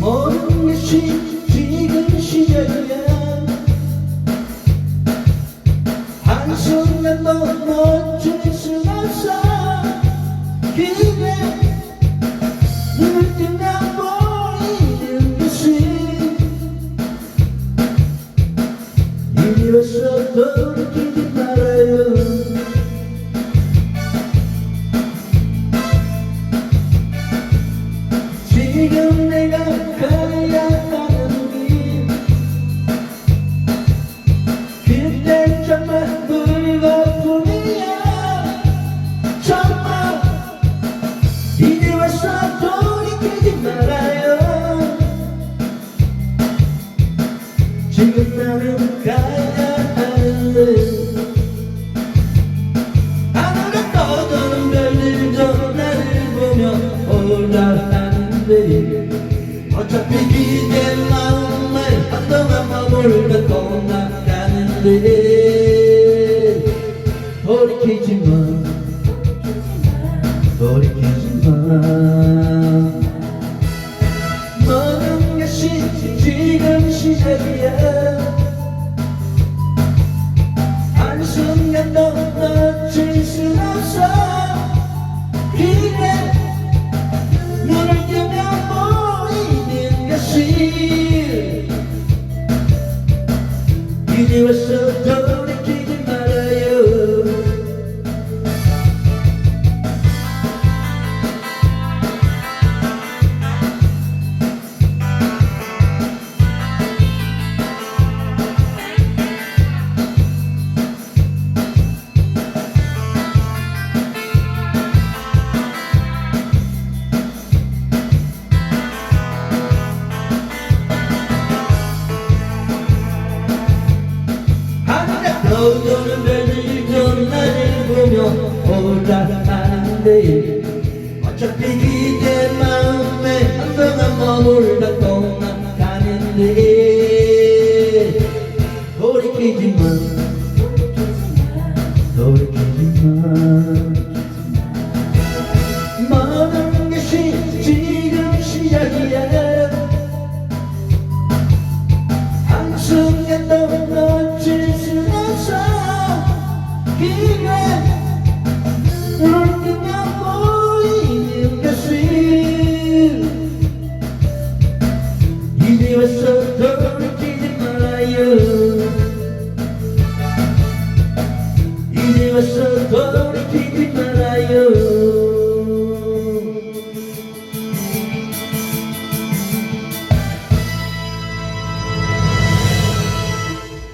먼 것이 지금 시절이야. 한순간도 멈출 수 없어. 그래 눈을 뜨면 보이는 것이 이로써 돌이키지 마. 정말 불가품이야 정말 이제 와서 돌이키지 말아요 지금 나는 가야 하는데 하늘에 떠도는 별들도 나를 보며 올라가는데 어차피 기대 마음에 한동안 머물다 떠나가는데 돌이키지 마 돌이키지 마 모든 것이 지금 시작이야. 한순간도 놓칠 순 없어. 그래 눈을 뜨면 보이는 것이 이제 와서 떠도는 별들도 나를 보며 올라가는데 어차피 기대 마음에 한동안 머물다 떠나가는데 돌이키지 마. 돌이키지 마. 모든 것이 지금 시작이야. 한순간도 놓칠 순 없